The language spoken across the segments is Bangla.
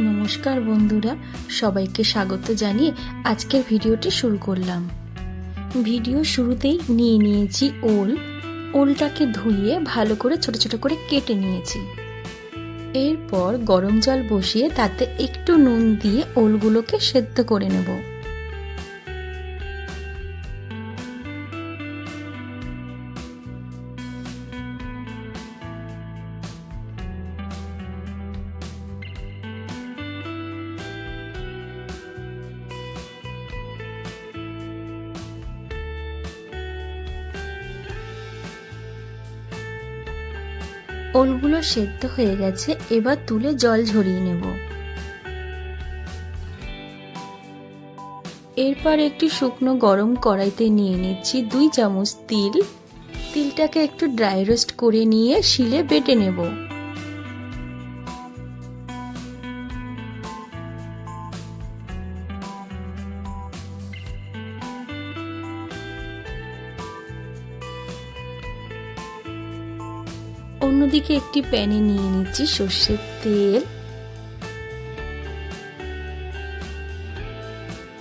নমস্কার বন্ধুরা, সবাইকে স্বাগত জানিয়ে আজকের ভিডিওটি শুরু করলাম। ভিডিও শুরুতেই নিয়ে নিয়েছি ওল। ওলটাকে ধুয়ে ভালো করে ছোট ছোট করে কেটে নিয়েছি। এরপর গরম জল বসিয়ে তাতে একটু নুন দিয়ে ওলগুলোকে সেদ্ধ করে নেব। ওলগুলো সেদ্ধ হয়ে গেছে, এবার তুলে জল ঝরিয়ে নেব। এরপর একটি শুকনো গরম কড়াইতে নিয়ে নিচ্ছি দুই চামচ তিল। তিলটাকে একটু ড্রাই রোস্ট করে নিয়ে শিলে বেটে নেব। অন্যদিকে একটি প্যানে নিয়ে নিচ্ছি সর্ষের তেল।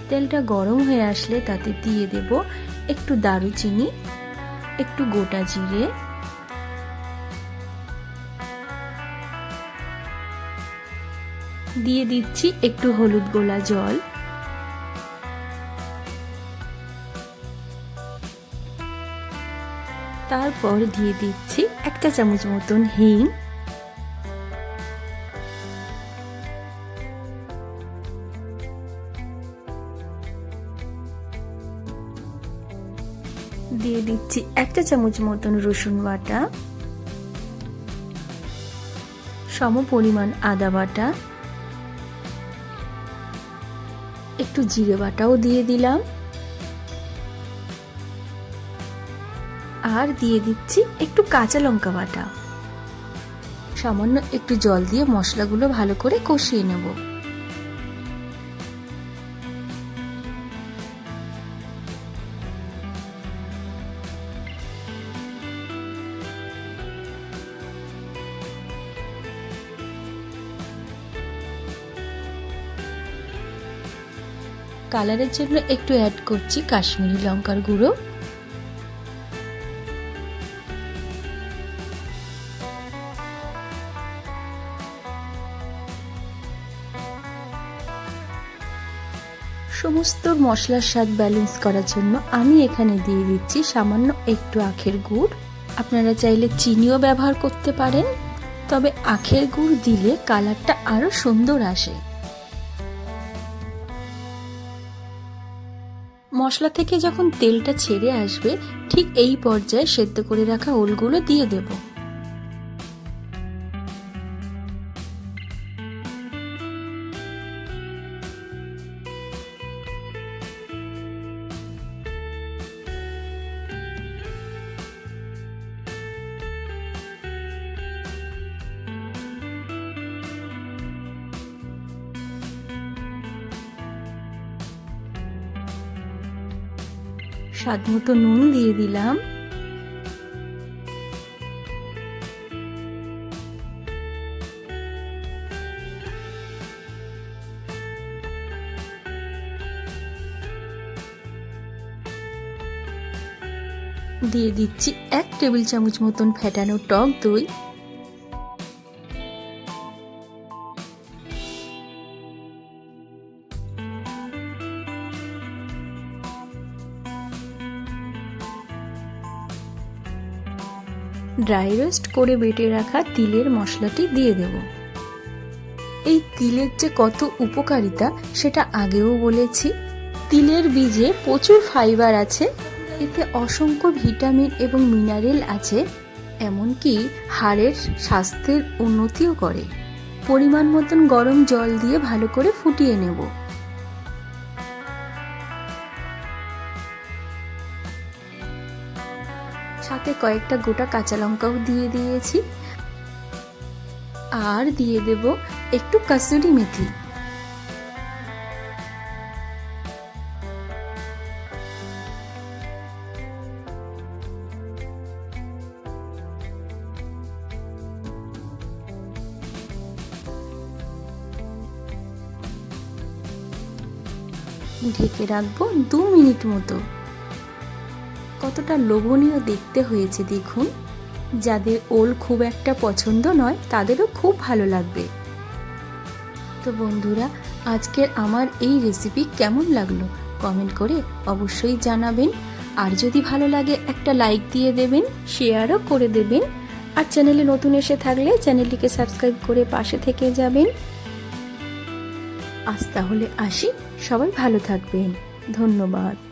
তেলটা গরম হয়ে আসলে তাতে দিয়ে দেব একটু দারুচিনি, একটু গোটা জিরে। দিয়ে দিচ্ছি একটু হলুদ গোলা জল। তারপর দিয়ে দিচ্ছি একটা চামচ মতন হিং। দিয়ে দিচ্ছি একটা চামচ মতন রসুন বাটা। সম পরিমাণ আদা বাটা। একটু জিরে বাটাও দিয়ে দিলাম। আর দিয়ে দিচ্ছি একটু কাঁচা লঙ্কা বাটা। সামান্য একটু জল দিয়ে মশলাগুলো ভালো করে কষিয়ে নেব। কালারের জন্য একটু অ্যাড করছি কাশ্মীরি লঙ্কার গুঁড়ো। সমস্ত মশলার স্বাদ ব্যালেন্স করার জন্য আমি এখানে দিয়ে দিচ্ছি সামান্য একটু আখের গুড়। আপনারা চাইলে চিনিও ব্যবহার করতে পারেন, তবে আখের গুড় দিলে কালারটা আরও সুন্দর আসে। মশলা থেকে যখন তেলটা ছেড়ে আসবে, ঠিক এই পর্যায়ে সেদ্ধ করে রাখা ওলগুলো দিয়ে দেবো। স্বাদ মতো নুন দিয়ে দিলাম। দিয়ে দিচ্ছি এক টেবিল চামচ মতন ফেটানো টক দই। ড্রাই রোস্ট করে বেটে রাখা তিলের মশলাটি দিয়ে দেব। এই তিলের যে কত উপকারিতা, সেটা আগেও বলেছি। তিলের বীজে প্রচুর ফাইবার আছে। এতে অসংখ্য ভিটামিন এবং মিনারেল আছে, এমনকি হাড়ের স্বাস্থ্যের উন্নতিও করে। পরিমাণ মতন গরম জল দিয়ে ভালো করে ফুটিয়ে নেব। সাথে কয়েকটা গোটা কাঁচা লঙ্কাও দিয়ে দিয়েছি। আর দিয়ে দেব একটু কাসুরি মেথি। ঢেকে রাখব দু মিনিট মতো। কতটা লোভনীয় দেখতে হয়েছে দেখুন। যাদের ওল খুব একটা পছন্দ নয়, তাদেরও খুব ভালো লাগবে। তো বন্ধুরা, আজকের আমার এই রেসিপি কেমন লাগল? কমেন্ট করে অবশ্যই জানাবেন। আর যদি ভালো লাগে, একটা লাইক দিয়ে দেবেন শেয়ারও করে দেবেন। আর চ্যানেলে নতুন এসে থাকলে চ্যানেলটিকে সাবস্ক্রাইব করে পাশে থেকে যাবেন। আজ তাহলে আসি। সবাই ভালো থাকবেন। ধন্যবাদ।